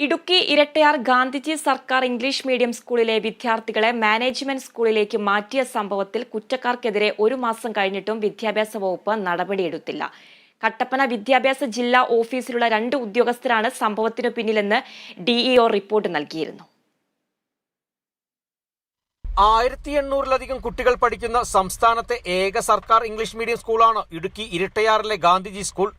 ഇടുക്കി ഇരട്ടയാർ ഗാന്ധിജി സർക്കാർ English medium സ്കൂളിലെ വിദ്യാർത്ഥികളെ മാനേജ്മെന്റ് സ്കൂളിലേക്ക് മാറ്റിയ സംഭവത്തിൽ കുറ്റക്കാർക്കെതിരെ ഒരു മാസം കഴിഞ്ഞിട്ടും വിദ്യാഭ്യാസ വകുപ്പ് നടപടിയെടുത്തില്ല. കട്ടപ്പന വിദ്യാഭ്യാസ ജില്ലാ ഓഫീസിലുള്ള രണ്ട് ഉദ്യോഗസ്ഥരാണ് സംഭവത്തിനു പിന്നിലെന്ന് ഡിഇഒ റിപ്പോർട്ട് നൽകിയിരുന്നു. ആയിരത്തി എണ്ണൂറിലധികം കുട്ടികൾ പഠിക്കുന്ന സംസ്ഥാനത്തെ ഏക സർക്കാർ ഇംഗ്ലീഷ് മീഡിയം സ്കൂളാണ് ഇടുക്കി ഇരട്ടയാറിലെ ഗാന്ധിജി സ്കൂൾ.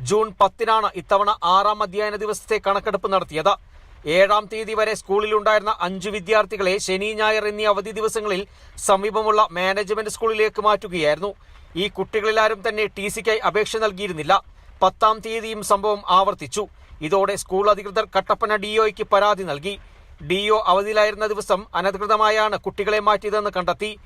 ജൂൺ പത്തിനാണ് ഇത്തവണ ആറാം അധ്യയന ദിവസത്തെ കണക്കെടുപ്പ് നടത്തിയത്. ഏഴാം തീയതി വരെ സ്കൂളിലുണ്ടായിരുന്ന അഞ്ചു വിദ്യാർത്ഥികളെ ശനി ഞായർ എന്നീ അവധി ദിവസങ്ങളിൽ സമീപമുള്ള മാനേജ്മെന്റ് സ്കൂളിലേക്ക് മാറ്റുകയായിരുന്നു. ഈ കുട്ടികളിലാരും തന്നെ ടി സിക്കായി അപേക്ഷ നൽകിയിരുന്നില്ല. പത്താം തീയതിയും സംഭവം ആവർത്തിച്ചു. ഇതോടെ സ്കൂൾ അധികൃതർ കട്ടപ്പന ഡിഒയ്ക്ക് പരാതി നൽകി. ഡിഒ അവധിയിലായിരുന്ന ദിവസം അനധികൃതമായാണ് കുട്ടികളെ മാറ്റിയതെന്ന് കണ്ടെത്തി.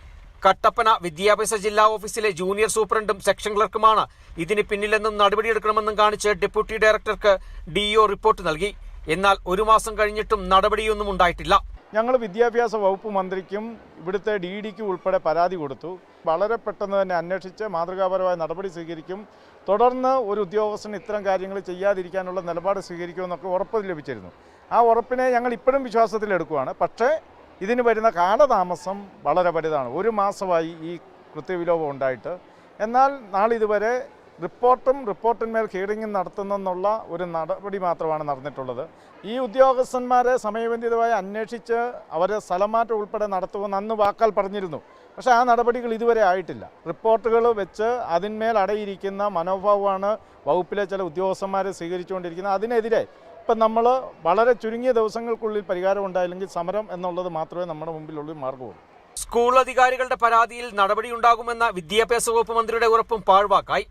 കട്ടപ്പന വിദ്യാഭ്യാസ ജില്ലാ ഓഫീസിലെ ജൂനിയർ സൂപ്രണ്ടും സെക്ഷൻ ക്ലർക്കുമാണ്. ഇതിന് പിന്നിലെന്നും നടപടിയെടുക്കണമെന്നും കാണിച്ച് ഡെപ്യൂട്ടി ഡയറക്ടർക്ക് ഡിഇഒ റിപ്പോർട്ട് നൽകി. എന്നാൽ ഒരു മാസം കഴിഞ്ഞിട്ടും നടപടിയൊന്നും ഉണ്ടായിട്ടില്ല. ഞങ്ങൾ വിദ്യാഭ്യാസ വകുപ്പ് മന്ത്രിക്കും ഇവിടുത്തെ ഡി ഡിക്കും ഉൾപ്പെടെ പരാതി കൊടുത്തു. വളരെ പെട്ടെന്ന് തന്നെ അന്വേഷിച്ച് മാതൃകാപരമായ നടപടി സ്വീകരിക്കും. തുടർന്ന് ഒരു ഉദ്യോഗസ്ഥന് ഇത്തരം കാര്യങ്ങൾ ചെയ്യാതിരിക്കാനുള്ള നിലപാട് സ്വീകരിക്കുമെന്നൊക്കെ ഉറപ്പ് ലഭിച്ചിരുന്നു. ആ ഉറപ്പിനെ ഞങ്ങൾ ഇപ്പോഴും വിശ്വാസത്തിലെടുക്കുകയാണ്. പക്ഷേ ഇതിന് വരുന്ന കാലതാമസം വളരെ വലുതാണ്. ഒരു മാസമായി ഈ കൃത്യവിലോപം ഉണ്ടായിട്ട്. എന്നാൽ നാളിതുവരെ റിപ്പോർട്ടും റിപ്പോർട്ടിന്മേൽ ഹിയറിംഗും നടത്തുന്നെന്നുള്ള ഒരു നടപടി മാത്രമാണ് നടന്നിട്ടുള്ളത്. ഈ ഉദ്യോഗസ്ഥന്മാരെ സമയബന്ധിതമായി അന്വേഷിച്ച് അവരെ സ്ഥലമാറ്റം ഉൾപ്പെടെ നടത്തുമെന്ന് അന്ന് വാക്കാൽ പറഞ്ഞിരുന്നു. പക്ഷേ ആ നടപടികൾ ഇതുവരെ ആയിട്ടില്ല. റിപ്പോർട്ടുകൾ വെച്ച് അതിന്മേൽ അടയിരിക്കുന്ന മനോഭാവമാണ് വകുപ്പിലെ ചില ഉദ്യോഗസ്ഥന്മാരെ സ്വീകരിച്ചുകൊണ്ടിരിക്കുന്നത്. അതിനെതിരെ ഇപ്പം നമ്മൾ വളരെ ചുരുങ്ങിയ ദിവസങ്ങൾക്കുള്ളിൽ പരിഹാരം ഉണ്ടായില്ലെങ്കിൽ സമരം എന്നുള്ളത് മാത്രമേ നമ്മുടെ മുമ്പിലുള്ള മാർഗമുള്ളൂ സ്കൂൾ അധികാരികളുടെ പരാതിയിൽ നടപടിയുണ്ടാകുമെന്ന വിദ്യാഭ്യാസ വകുപ്പ് മന്ത്രിയുടെ ഉറപ്പും പാഴ്വാക്കായി.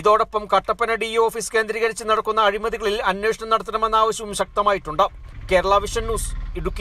ഇതോടൊപ്പം കട്ടപ്പന ഡി ഓഫീസ് കേന്ദ്രീകരിച്ച് നടക്കുന്ന അഴിമതികളിൽ അന്വേഷണം നടത്തണമെന്ന ആവശ്യവും ശക്തമായിട്ടുണ്ട്. Kerala Vision News Idukki.